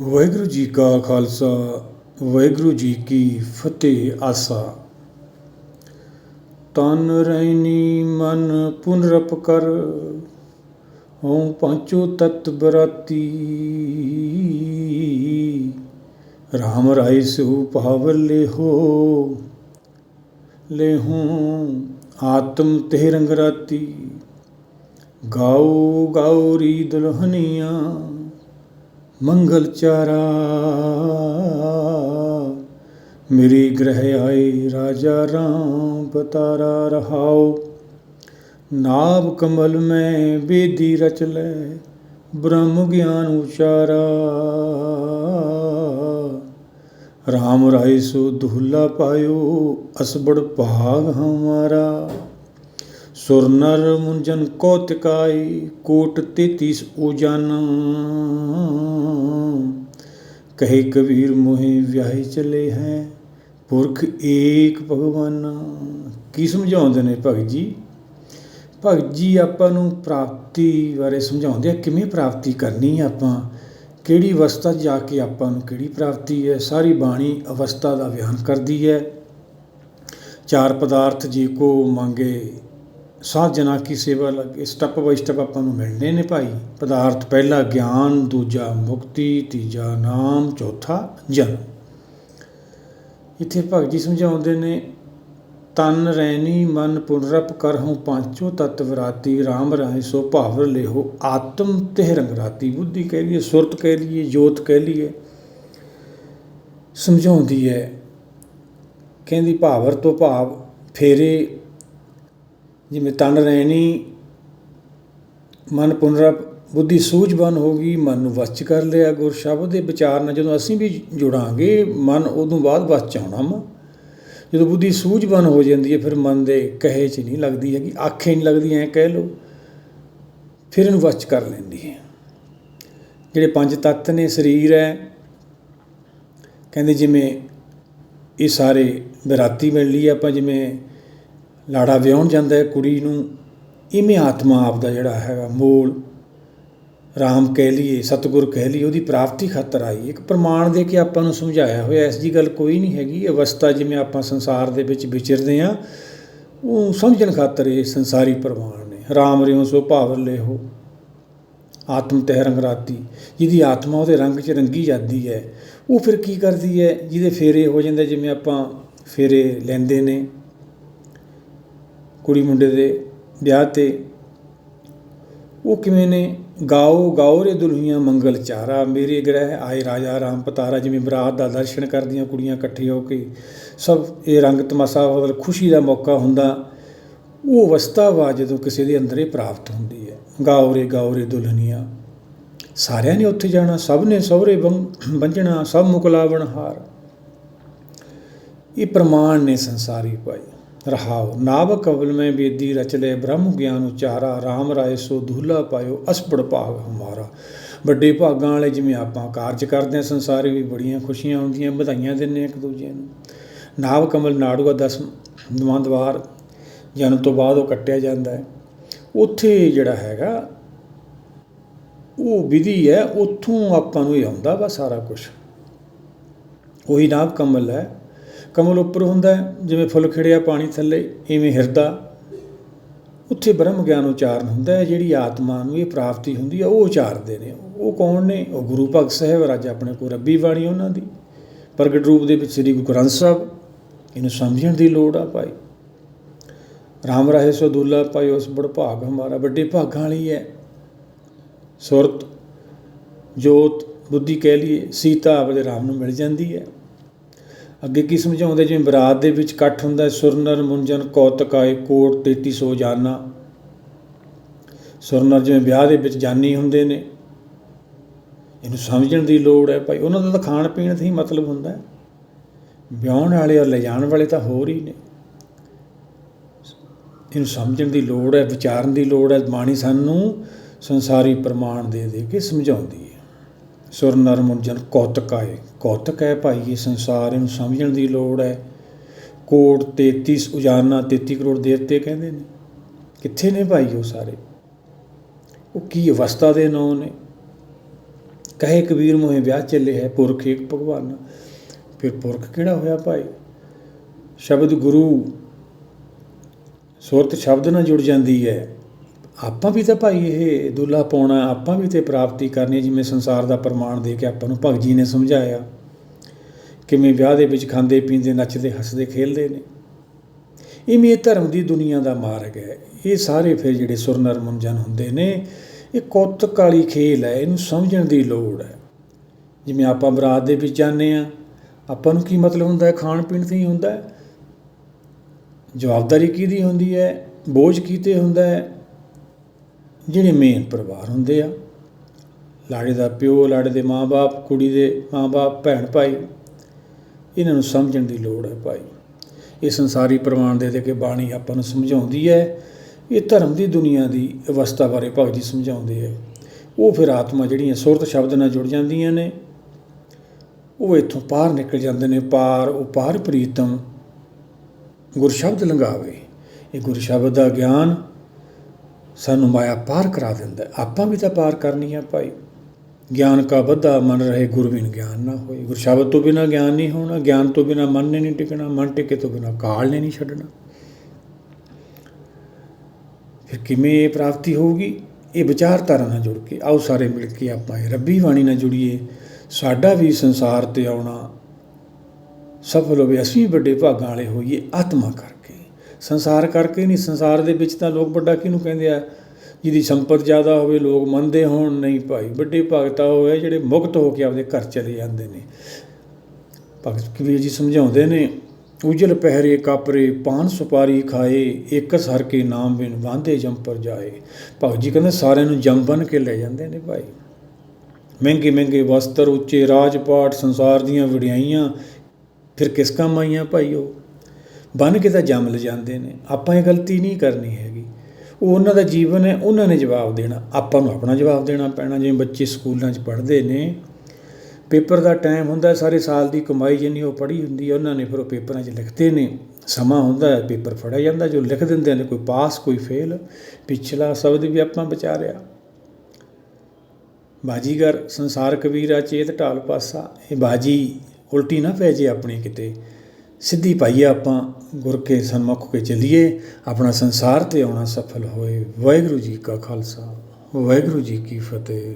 ਵਾਹਿਗੁਰੂ ਜੀ ਕਾ ਖਾਲਸਾ, ਵਾਹਿਗੁਰੂ ਜੀ ਕੀ ਫਤਿਹ ਆਸਾ। ਤਨ ਰਹਿਨੀ ਮਨ ਪੁਨਰਪ ਕਰ, ਹਉ ਪੰਚੋ ਤਤ ਬਰਾਤੀ। ਰਾਮ ਰਾਏ ਸੋ ਪਾਵਰ ਲੇਹੋ, ਲੈਹੂੰ ਆਤਮ ਤੇ ਰੰਗ ਰਾਤੀ। ਗਾਉ ਗਾਉ ਦੁਲਹਨੀਆਂ ਮੰਗਲ ਚਾਰਾ ਮੇਰੀ ਗ੍ਰਹਿ ਆਏ ਰਾਜਾ ਰਾਮ ਬਤਾਰਾ ਰਹਾਉ ਨਾਭ ਕਮਲ ਮੈਂ ਬੇਦੀ ਰਚ ਲੈ ਬ੍ਰਹਮ ਗਿਆਨ ਉਚਾਰਾ ਰਾਮ ਰਾਏ ਸੋ ਦੁਹਲਾ ਪਾਇਓ ਅਸਬੜ ਭਾਗ ਹਮਾਰਾ ਸੁਰਨਰ ਮੁੰਜਨ ਕੌਤਿਕਾਈ ਕੋਟ ਤੇਤੀਸ ਉਜਾਨਾ। ਕਹੇ ਕਬੀਰ ਮੋਹਿ ਵਿਆਹੇ ਚਲੇ ਹੈ, ਪੁਰਖ ਏਕ ਭਗਵਾਨ। ਕੀ ਸਮਝਾਉਂਦੇ ਨੇ ਭਗਤ ਜੀ? ਭਗਤ ਜੀ, ਆਪਾਂ ਨੂੰ ਪ੍ਰਾਪਤੀ ਬਾਰੇ ਸਮਝਾਉਂਦੇ ਆ, ਕਿਵੇਂ ਪ੍ਰਾਪਤੀ ਕਰਨੀ ਹੈ ਆਪਾਂ? ਕਿਹੜੀ ਅਵਸਥਾ ਜਾ ਕੇ ਆਪਾਂ ਨੂੰ ਕਿਹੜੀ ਪ੍ਰਾਪਤੀ ਹੈ? ਸਾਰੀ ਬਾਣੀ ਅਵਸਥਾ ਦਾ ਬਿਆਨ ਕਰਦੀ ਹੈ। ਚਾਰ ਪਦਾਰਥ ਜੀ ਕੋ ਮੰਗੇ ਸਾਧ ਜਨਾ ਕੀ ਸੇਵਾ ਲੱਗੇ ਸਟੈਪ ਬਾਈ ਸਟੈਪ ਆਪਾਂ ਨੂੰ ਮਿਲਣੇ ਨੇ ਭਾਈ। ਪਦਾਰਥ ਪਹਿਲਾ ਗਿਆਨ, ਦੂਜਾ ਮੁਕਤੀ, ਤੀਜਾ ਨਾਮ, ਚੌਥਾ ਜਨਮ। ਇੱਥੇ ਭਗਤ ਜੀ ਸਮਝਾਉਂਦੇ ਨੇ, ਤਨ ਰੈਣੀ ਮਨ ਪੁਨਰਪ ਕਰਹੁ ਪਾਂਚੋ ਤਤ ਵਿਰਾਤੀ RAM ਰਾਏ ਸੋ ਭਾਵਰ ਲਿਹੋ। ਆਤਮ ਤੇ ਰੰਗ ਰਾਤੀ, ਬੁੱਧੀ ਕਹਿ ਲਈਏ, ਸੁਰਤ ਕਹਿ ਲਈਏ, ਜੋਤ ਕਹਿ ਲਈਏ। ਸਮਝਾਉਂਦੀ ਹੈ, ਕਹਿੰਦੀ ਭਾਵਰ ਤੋਂ ਭਾਵ ਫੇਰੇ ਜਿਵੇਂ ਤਨ ਰਹਿਣੀ ਮਨ ਪੁਨਰਪ ਬੁੱਧੀ ਸੂਝਵਾਨ ਹੋ ਗਈ, ਮਨ ਨੂੰ ਵਸਚ ਕਰ ਲਿਆ ਗੁਰ ਸ਼ਬਦ ਦੇ ਵਿਚਾਰ ਨਾਲ ਜਦੋਂ ਅਸੀਂ ਵੀ ਜੁੜਾਂਗੇ, ਮਨ ਉਦੋਂ ਬਾਅਦ ਵਸ ਚ ਆਉਣਾ ਵਾ। ਜਦੋਂ ਬੁੱਧੀ ਸੂਝਵਾਨ ਹੋ ਜਾਂਦੀ ਹੈ, ਫਿਰ ਮਨ ਦੇ ਕਹੇ ਚ ਨਹੀਂ ਲੱਗਦੀ ਹੈਗੀ, ਆਖੇ ਨਹੀਂ ਲੱਗਦੀ, ਐ ਕਹਿ ਲੋ ਫਿਰ ਇਹਨੂੰ ਵਸ ਕਰ ਲੈਂਦੀ ਹੈ। ਜਿਹੜੇ ਪੰਜ ਤੱਤ ਨੇ, ਸਰੀਰ ਹੈ, ਕਹਿੰਦੇ ਜਿਵੇਂ ਇਹ ਸਾਰੇ ਬਰਾਤੀ ਮਿਲ ਲਈ ਆਪਾਂ, ਜਿਵੇਂ ਲਾੜਾ ਵਿਆਹਣ ਜਾਂਦਾ ਕੁੜੀ ਨੂੰ ਇਵੇਂ ਆਤਮਾ ਆਪ ਦਾ ਜਿਹੜਾ ਹੈਗਾ, ਮੂਲ, ਰਾਮ ਕਹਿ ਲਈਏ, ਸਤਿਗੁਰ ਕਹਿ ਲਈਏ, ਉਹਦੀ ਪ੍ਰਾਪਤੀ ਖਾਤਰ ਆਈ। ਇੱਕ ਪ੍ਰਮਾਣ ਦੇ ਕੇ ਆਪਾਂ ਨੂੰ ਸਮਝਾਇਆ ਹੋਇਆ, ਇਸ ਜੀ ਗੱਲ ਕੋਈ ਨਹੀਂ ਹੈਗੀ। ਅਵਸਥਾ ਜਿਵੇਂ ਆਪਾਂ ਸੰਸਾਰ ਦੇ ਵਿੱਚ ਵਿਚਰਦੇ ਆ ਉਹ ਸਮਝਣ ਖਾਤਰ ਇਹ ਸੰਸਾਰੀ ਪ੍ਰਮਾਣ ਨੇ। ਰਾਮ ਰਿਓ ਸੋ ਭਾਵ ਲਿਓ ਆਤਮ ਤਹਿ ਰੰਗ ਰਾਤੀ। ਜਿਹਦੀ ਆਤਮਾ ਉਹਦੇ ਰੰਗ 'ਚ ਰੰਗੀ ਜਾਂਦੀ ਹੈ, ਉਹ ਫਿਰ ਕੀ ਕਰਦੀ ਹੈ? ਜਿਹਦੇ ਫੇਰੇ ਹੋ ਜਾਂਦੇ ਜਿਵੇਂ ਆਪਾਂ ਫੇਰੇ ਲੈਂਦੇ ਨੇ ਕੁੜੀ ਮੁੰਡੇ ਦੇ ਵਿਆਹ ਤੇ। ਉਹ ਕਿਵੇਂ ਨੇ? ਗਾਓ ਗਾਓ ਰੇ ਦੁਲਹੀਆਂ, ਮੰਗਲ ਚਾਰਾ। ਮੇਰੇ ਗ੍ਰਹਿ ਆਏ ਰਾਜਾ ਰਾਮ ਪਤਾਰਾ, ਜਿਵੇਂ ਬਰਾਤ ਦਾ ਦਰਸ਼ਨ ਕਰਦੀਆਂ ਕੁੜੀਆਂ ਇਕੱਠੀਆਂ ਹੋ ਕੇ। ਸਭ ਇਹ ਰੰਗ ਤਮਾਸ਼ਾ ਮਤਲਬ ਖੁਸ਼ੀ ਦਾ ਮੌਕਾ ਹੁੰਦਾ। ਉਹ ਅਵਸਥਾ ਵਾ ਜਦੋਂ ਕਿਸੇ ਦੇ ਅੰਦਰ ਇਹ ਪ੍ਰਾਪਤ ਹੁੰਦੀ ਹੈ। ਗਾਓ ਰੇ ਗਾਓ ਰੇ ਦੁਲਹਨੀਆਂ ਸਾਰਿਆਂ ਨੇ ਉੱਥੇ ਜਾਣਾ। ਸਭ ਨੇ ਸਹੁਰੇ ਬੰਝਣਾ। ਸਭ ਮੁਕਲਾਵਣ ਹਾਰ। ਇਹ ਪ੍ਰਮਾਣ ਨੇ ਸੰਸਾਰੀ ਪਾਈ ਰਹਾਉ ਨਾਭ ਕਬਲ ਮੈਂ ਬੇਦੀ ਰਚ ਲੈ ਬ੍ਰਹਮ ਗਿਆਨ ਉਚਾਰਾ RAM ਰਾਏ ਸੋ ਦੁਹਲਾ ਪਾਇਓ ਅਸਪੜ ਭਾਗ ਹਮਾਰਾ। ਵੱਡੇ ਭਾਗਾਂ ਵਾਲੇ ਜਿਵੇਂ ਆਪਾਂ ਕਾਰਜ ਕਰਦੇ ਆ ਸੰਸਾਰੇ ਵੀ ਬੜੀਆਂ ਖੁਸ਼ੀਆਂ ਹੁੰਦੀਆਂ, ਵਧਾਈਆਂ ਦਿੰਨੇ ਇੱਕ ਦੂਜੇ ਨੂੰ। ਨਾਭ ਕਮਲ ਨਾੜੂਆ ਦਸ ਦਵਾਰ ਜਨਮ ਤੋਂ ਬਾਅਦ ਉਹ ਕੱਟਿਆ ਜਾਂਦਾ ਹੈ। ਉੱਥੇ ਜਿਹੜਾ ਹੈਗਾ, ਉਹ ਵਿਧੀ ਹੈ, ਉੱਥੋਂ ਆਪਾਂ ਨੂੰ ਹੀ ਆਉਂਦਾ ਵਾ ਸਾਰਾ ਕੁਝ ਉਹੀ ਨਾਭ ਕਮਲ ਹੈ। ਕਮਲ ਉੱਪਰ ਹੁੰਦਾ ਜਿਵੇਂ ਫੁੱਲ ਖਿੜਿਆ ਪਾਣੀ ਥੱਲੇ, ਇਵੇਂ ਹਿਰਦਾ। ਉੱਥੇ ਬ੍ਰਹਮ ਗਿਆਨ ਉਚਾਰਨ ਹੁੰਦਾ ਹੈ, ਜਿਹੜੀ ਆਤਮਾ ਨੂੰ ਇਹ ਪ੍ਰਾਪਤੀ ਹੁੰਦੀ ਹੈ, ਉਹ ਉਚਾਰਦੇ ਨੇ। ਉਹ ਕੌਣ ਨੇ? ਉਹ ਗੁਰੂ ਭਗਤ ਸਾਹਿਬ ਰਾਜ ਆਪਣੇ ਕੋ ਰੱਬੀ ਬਾਣੀ ਉਹਨਾਂ ਦੀ। ਪ੍ਰਗਟ ਰੂਪ ਦੇ ਵਿੱਚ ਸ੍ਰੀ ਗੁਰੂ ਗ੍ਰੰਥ ਸਾਹਿਬ, ਇਹਨੂੰ ਸਮਝਣ ਦੀ ਲੋੜ ਆ ਭਾਈ। ਰਾਮ ਰਹੇ ਸੋ ਦੁੱਲਾ ਭਾਈ ਉਸ ਬੜ ਭਾਗ ਹਮਾਰਾ, ਵੱਡੇ ਭਾਗਾਂ ਵਾਲੀ ਹੈ। ਸੁਰਤ, ਜੋਤ, ਬੁੱਧੀ ਕਹਿ ਲਈਏ, ਸੀਤਾ ਆਪਣੇ ਰਾਮ ਨੂੰ ਮਿਲ ਜਾਂਦੀ ਹੈ। ਅੱਗੇ ਕੀ ਸਮਝਾਉਂਦੇ? ਜਿਵੇਂ ਬਰਾਤ ਦੇ ਵਿੱਚ ਇਕੱਠ ਹੁੰਦਾ ਸੁਰਨਰ, ਮੁੰਜਨ, ਕੌਤਕ, ਆਏ, ਕੋਟ 3300 ਜਾਨਾ। ਸੁਰਨਰ ਜਿਵੇਂ ਵਿਆਹ ਦੇ ਵਿੱਚ ਜਾਨੀ ਹੁੰਦੇ ਨੇ। ਇਹਨੂੰ ਸਮਝਣ ਦੀ ਲੋੜ ਹੈ। ਭਾਈ, ਉਹਨਾਂ ਦਾ ਤਾਂ ਖਾਣ ਪੀਣ ਦਾ ਹੀ ਮਤਲਬ ਹੁੰਦਾ ਹੈ। ਵਿਆਹਣ ਵਾਲੇ ਔਰ ਲਿਜਾਣ ਵਾਲੇ ਤਾਂ ਹੋਰ ਹੀ ਨੇ। ਇਹਨੂੰ ਸਮਝਣ ਦੀ ਲੋੜ ਹੈ, ਵਿਚਾਰਨ ਦੀ ਲੋੜ ਹੈ। ਬਾਣੀ ਸਾਨੂੰ ਸੰਸਾਰੀ ਪ੍ਰਮਾਣ ਦੇ ਦੇ ਕੇ ਸਮਝਾਉਂਦੀ ਹੈ। ਸੁਰ ਨਰ ਮੁੰਜਨ ਕੌਤਕ ਆਏ। ਕੌਤਕ ਹੈ ਭਾਈ, ਇਹ ਸੰਸਾਰ ਇਹਨੂੰ ਸਮਝਣ ਦੀ ਲੋੜ ਹੈ। ਕੋਟ 33 ਉਜਾਨਾ 33 ਕਰੋੜ ਦੇਵਤੇ ਕਹਿੰਦੇ ਨੇ। ਕਿੱਥੇ ਨੇ ਭਾਈ ਉਹ ਸਾਰੇ? ਉਹ ਕੀ ਅਵਸਥਾ ਦੇ ਨਾਂ ਨੇ? ਕਹੇ ਕਬੀਰ ਮੋਹੇ ਵਿਆਹ ਚੱਲੇ ਹੈ, ਪੁਰਖ ਇੱਕ ਭਗਵਾਨ। ਫਿਰ ਪੁਰਖ ਕਿਹੜਾ ਹੋਇਆ ਭਾਈ? ਸ਼ਬਦ ਗੁਰੂ। ਸੁਰਤ ਸ਼ਬਦ ਨਾਲ ਜੁੜ ਜਾਂਦੀ ਹੈ। ਆਪਾਂ ਵੀ ਤਾਂ ਭਾਈ ਇਹ ਦੁੱਲਾ ਪਾਉਣਾ ਆਪਾਂ ਵੀ ਤੇ ਪ੍ਰਾਪਤੀ ਕਰਨੀ ਹੈ, ਜਿਵੇਂ ਸੰਸਾਰ ਦਾ ਪ੍ਰਮਾਣ ਦੇ ਕੇ ਆਪਾਂ ਨੂੰ ਭਗਤ ਜੀ ਨੇ ਸਮਝਾਇਆ। ਕਿਵੇਂ ਵਿਆਹ ਦੇ ਵਿੱਚ ਖਾਂਦੇ ਪੀਂਦੇ ਨੱਚਦੇ ਹੱਸਦੇ ਖੇਲਦੇ ਨੇ। ਇਵੇਂ ਇਹ ਧਰਮ ਦੀ ਦੁਨੀਆ ਦਾ ਮਾਰਗ ਹੈ। ਇਹ ਸਾਰੇ ਫਿਰ ਜਿਹੜੇ ਸੁਰਨਰ ਮੁੰਜਨ ਹੁੰਦੇ ਨੇ ਇਹ ਕੌਤਕ ਵਾਲੀ ਖੇਲ ਹੈ ਇਹਨੂੰ ਸਮਝਣ ਦੀ ਲੋੜ ਹੈ। ਜਿਵੇਂ ਆਪਾਂ ਬਰਾਤ ਦੇ ਵਿੱਚ ਜਾਂਦੇ ਆ ਆਪਾਂ ਨੂੰ ਕੀ ਮਤਲਬ ਹੁੰਦਾ ਹੈ? ਖਾਣ ਪੀਣ ਤੇ ਹੀ ਹੁੰਦਾ ਹੈ। ਜਵਾਬਦਾਰੀ ਕਿਹਦੀ ਹੁੰਦੀ ਹੈ? ਬੋਝ ਕੀਤੇ ਹੁੰਦਾ ਹੈ? ਜਿਹੜੇ ਮੇਨ ਪਰਿਵਾਰ ਹੁੰਦੇ ਆ, ਲਾੜੇ ਦਾ ਪਿਓ, ਲਾੜੇ ਦੇ ਮਾਂ-ਬਾਪ, ਕੁੜੀ ਦੇ ਮਾਂ-ਬਾਪ, ਭੈਣ ਭਾਈ, ਇਹਨਾਂ ਨੂੰ ਸਮਝਣ ਦੀ ਲੋੜ ਹੈ ਭਾਈ। ਇਹ ਸੰਸਾਰੀ ਪ੍ਰਮਾਣ ਦੇ ਦੇ ਕੇ ਬਾਣੀ ਆਪਾਂ ਨੂੰ ਸਮਝਾਉਂਦੀ ਹੈ। ਇਹ ਧਰਮ ਦੀ ਦੁਨੀਆ ਦੀ ਅਵਸਥਾ ਬਾਰੇ ਭਗਤ ਜੀ ਸਮਝਾਉਂਦੇ ਆ। ਉਹ ਫਿਰ ਆਤਮਾ ਜਿਹੜੀਆਂ ਸੁਰਤ ਸ਼ਬਦ ਨਾਲ ਜੁੜ ਜਾਂਦੀਆਂ ਨੇ, ਉਹ ਇੱਥੋਂ ਪਾਰ ਨਿਕਲ ਜਾਂਦੇ ਨੇ, ਪਾਰ ਉਹ ਪਾਰ ਪ੍ਰੀਤਮ ਗੁਰ ਸ਼ਬਦ ਲੰਘਾਵੇ। ਇਹ ਗੁਰ ਸ਼ਬਦ ਦਾ ਗਿਆਨ ਸਾਨੂੰ ਮਾਇਆ ਪਾਰ ਕਰਾ ਦਿੰਦਾ ਆਪਾਂ ਵੀ ਤਾਂ ਪਾਰ ਕਰਨੀ ਹੈ ਭਾਈ। ਗਿਆਨ ਕਾ ਬੱਧਾ ਮਨ ਰਹੇ ਗੁਰਬਿਨ ਗਿਆਨ ਨਾ ਹੋਏ। ਗੁਰ ਸ਼ਬਦ ਤੋਂ ਬਿਨਾ ਗਿਆਨ ਨਹੀਂ ਹੋਣਾ, ਗਿਆਨ ਤੋਂ ਬਿਨਾ ਮਨ ਨੇ ਨਹੀਂ ਟਿਕਣਾ, ਮਨ ਟਿਕੇ ਤੋਂ ਬਿਨਾ ਕਾਲ ਨੇ ਨਹੀਂ ਛੱਡਣਾ। ਫਿਰ ਕਿਵੇਂ ਇਹ ਪ੍ਰਾਪਤੀ ਹੋਊਗੀ? ਇਹ ਵਿਚਾਰਧਾਰਾ ਨਾਲ ਜੁੜ ਕੇ। ਆਓ ਸਾਰੇ ਮਿਲ ਕੇ ਆਪਾਂ ਇਹ ਰੱਬੀ ਬਾਣੀ ਨਾਲ ਜੁੜੀਏ। ਸਾਡਾ ਵੀ ਸੰਸਾਰ ਤੇ ਆਉਣਾ ਸਫਲ ਹੋਵੇ। ਅਸੀਂ ਵੀ ਵੱਡੇ ਭਾਗਾਂ ਵਾਲੇ ਹੋਈਏ। ਆਤਮਾ ਕਰ ਸੰਸਾਰ ਕਰਕੇ ਨਹੀਂ, ਸੰਸਾਰ ਦੇ ਵਿੱਚ ਤਾਂ ਲੋਕ ਵੱਡਾ ਕਿਹਨੂੰ ਕਹਿੰਦੇ ਆ? ਜਿਹਦੀ ਸੰਪਤ ਜ਼ਿਆਦਾ ਹੋਵੇ, ਲੋਕ ਮੰਨਦੇ ਹੋਣ, ਨਹੀਂ ਭਾਈ, ਵੱਡੇ ਭਗਤਾ ਹੋਏ ਜਿਹੜੇ ਮੁਕਤ ਹੋ ਕੇ ਆਪਦੇ ਘਰ ਚਲੇ ਜਾਂਦੇ ਨੇ। ਭਗਤ ਕਬੀਰ ਜੀ ਸਮਝਾਉਂਦੇ ਨੇ, ਉਜਲ ਪਹਿਰੇ ਕਾਪਰੇ, ਪਾਨ ਸੁਪਾਰੀ ਖਾਏ ਇੱਕ ਸਰ ਕੇ ਨਾਮ ਬਿਨ ਵਾਂਦੇ ਜੰਪਰ ਜਾਏ। ਭਗਤ ਜੀ ਕਹਿੰਦੇ, ਸਾਰਿਆਂ ਨੂੰ ਜੰਮ ਬਨ ਕੇ ਲੈ ਜਾਂਦੇ ਨੇ ਭਾਈ। ਮਹਿੰਗੇ ਮਹਿੰਗੇ ਵਸਤਰ, ਉੱਚੇ ਰਾਜਪਾਟ ਸੰਸਾਰ ਦੀਆਂ ਵਡਿਆਈਆਂ, ਫਿਰ ਕਿਸ ਕੰਮ ਆਈਆਂ ਭਾਈ ਉਹ? ਬਨ ਕੇ ਤਾਂ ਜੰਮ ਲਿਜਾਂਦੇ ਨੇ। ਆਪਾਂ ਇਹ ਗਲਤੀ ਨਹੀਂ ਕਰਨੀ ਹੈਗੀ। ਉਹ ਉਹਨਾਂ ਦਾ ਜੀਵਨ ਹੈ, ਉਹਨਾਂ ਨੇ ਜਵਾਬ ਦੇਣਾ। ਆਪਾਂ ਨੂੰ ਆਪਣਾ ਜਵਾਬ ਦੇਣਾ ਪੈਣਾ। ਜਿਵੇਂ ਬੱਚੇ ਸਕੂਲਾਂ 'ਚ ਪੜ੍ਹਦੇ ਨੇ, ਪੇਪਰ ਦਾ ਟਾਈਮ ਹੁੰਦਾ ਸਾਰੇ ਸਾਲ ਦੀ ਕਮਾਈ ਜਿੰਨੀ ਉਹ ਪੜ੍ਹੀ ਹੁੰਦੀ ਹੈ, ਉਹਨਾਂ ਨੇ ਫਿਰ ਉਹ ਪੇਪਰਾਂ 'ਚ ਲਿਖਦੇ ਨੇ। ਸਮਾਂ ਹੁੰਦਾ ਹੈ, ਪੇਪਰ ਫੜਿਆ ਜਾਂਦਾ, ਜੋ ਲਿਖ ਦਿੰਦੇ ਨੇ, ਕੋਈ ਪਾਸ, ਕੋਈ ਫੇਲ ਪਿਛਲਾ ਸ਼ਬਦ ਵੀ ਆਪਾਂ ਵਿਚਾਰਿਆ ਬਾਜੀਗਰ ਸੰਸਾਰ ਕਬੀਰਾ ਚੇਤ ਢਾਲ ਪਾਸਾ। ਇਹ ਬਾਜੀ ਉਲਟੀ ਨਾ ਪੈ ਜੇ ਆਪਣੇ ਕਿਤੇ। ਸਿੱਧੀ ਪਾਈਏ ਆਪਾਂ ਗੁਰ ਕੇ ਸਨਮੁਖ ਕੇ ਚੱਲੀਏ, ਆਪਣਾ ਸੰਸਾਰ ਤੇ ਆਉਣਾ ਸਫਲ ਹੋਏ। ਵਾਹਿਗੁਰੂ ਜੀ ਕਾ ਖਾਲਸਾ, ਵਾਹਿਗੁਰੂ ਜੀ ਕੀ ਫਤਿਹ।